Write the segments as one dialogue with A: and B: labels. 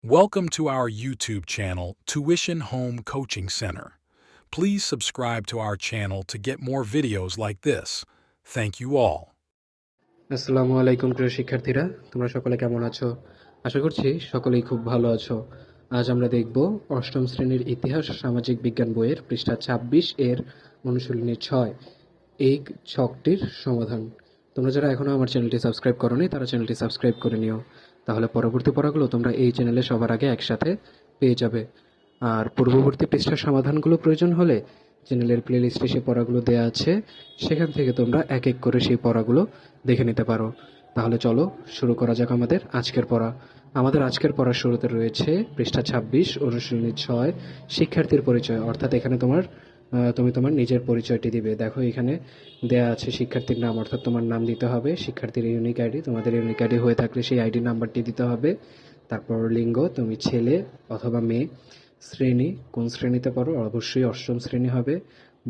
A: Welcome to our YouTube channel, Tuition Home Coaching Center. Please subscribe to our channel to get more videos like this. Thank you all.
B: আসসালামু আলাইকুম প্রিয় শিক্ষার্থীরা তোমরা সকলে কেমন আছো আশা করছি সকলেই খুব ভালো আছো আজ আমরা দেখব অষ্টম শ্রেণীর ইতিহাস ও সামাজিক বিজ্ঞান বইয়ের পৃষ্ঠা ছাব্বিশ এর অনুশীলনী ছয় এই ছকটির সমাধান তোমরা যারা এখনও আমার চ্যানেলটি সাবস্ক্রাইব করোনি তারা চ্যানেলটি সাবস্ক্রাইব করে নিও তাহলে পরবর্তী পড়াগুলো তোমরা এই চ্যানেলে সবার আগে একসাথে পেয়ে যাবে। আর পূর্ববর্তী পৃষ্ঠার সমাধানগুলো প্রয়োজন হলে চ্যানেলের প্লেলিস্টে সেই পড়াগুলো দেওয়া আছে। সেখান থেকে তোমরা এক এক করে সেই পড়াগুলো দেখে নিতে পারো। তাহলে চলো শুরু করা যাক আমাদের আজকের পড়া। আমাদের আজকের পড়ার শুরুতে রয়েছে পৃষ্ঠা ছাব্বিশ অনুশীলনী ছয়, শিক্ষার্থীর পরিচয়। অর্থাৎ এখানে তোমার তুমি তোমার নিজের পরিচয়টি দিবে। দেখো, এখানে দেয়া আছে শিক্ষার্থীর নাম, অর্থাৎ তোমার নাম দিতে হবে। শিক্ষার্থীর ইউনিক আইডি তোমাদের ইউনিক আইডি হয়ে থাকলে সেই আইডি নাম্বারটি দিতে হবে। তারপর লিঙ্গ, তুমি ছেলে অথবা মেয়ে, শ্রেণি, কোন শ্রেণীতে পড়ো? অবশ্যই অষ্টম শ্রেণি হবে।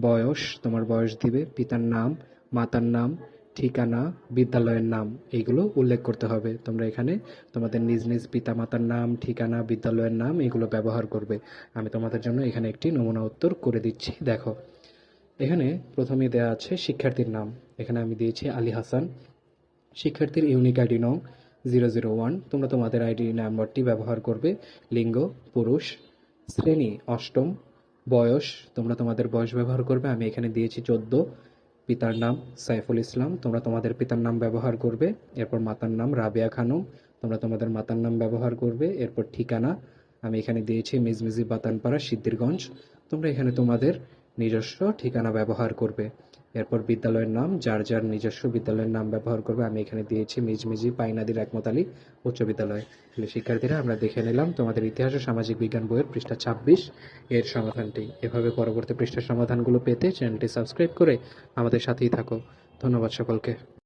B: বয়স, তোমার বয়স দিবে। পিতার নাম, মাতার নাম ঠিকানা, বিদ্যালয়ের নাম এইগুলো উল্লেখ করতে হবে। তোমরা এখানে তোমাদের নিজ নিজ পিতা মাতার নাম, ঠিকানা, বিদ্যালয়ের নাম এগুলো ব্যবহার করবে। আমি তোমাদের জন্য এখানে একটি নমুনা উত্তর করে দিচ্ছি। দেখো, এখানে প্রথমে দেওয়া আছে শিক্ষার্থীর নাম। এখানে আমি দিয়েছি আলী হাসান। শিক্ষার্থীর ইউনিক আইডি নং জিরো জিরো ওয়ান। তোমরা তোমাদের আইডি নাম্বারটি ব্যবহার করবে। লিঙ্গ, পুরুষ, শ্রেণি, অষ্টম, বয়স, তোমরা তোমাদের বয়স ব্যবহার করবে। আমি এখানে দিয়েছি চোদ্দ। পিতার নাম সাইফুল ইসলাম। তোমরা তোমাদের পিতার নাম ব্যবহার করবে, এরপর মাতার নাম রাবিয়া খানম। তোমরা তোমাদের মাতার নাম ব্যবহার করবে, এরপর ঠিকানা। আমি এখানে দিয়েছি মিজমিজি বাতানপাড়া সিদ্ধিরগঞ্জ। তোমরা এখানে তোমাদের নিজস্ব ঠিকানা ব্যবহার করবে। এরপর বিদ্যালয়ের নাম, যার যার নিজস্ব বিদ্যালয়ের নাম ব্যবহার করবে, আমি এখানে দিয়েছি মিজমিজি, পাইনাদির, একমত আলী, উচ্চ বিদ্যালয়। তাহলে শিক্ষার্থীরা, আমরা দেখে নিলাম তোমাদের ইতিহাস ও সামাজিক বিজ্ঞান বইয়ের পৃষ্ঠা ছাব্বিশ। এর সমাধানটি এভাবে পরবর্তী পৃষ্ঠার সমাধানগুলো পেতে চ্যানেলটি সাবস্ক্রাইব করে আমাদের সাথেই থাকো। ধন্যবাদ সকলকে।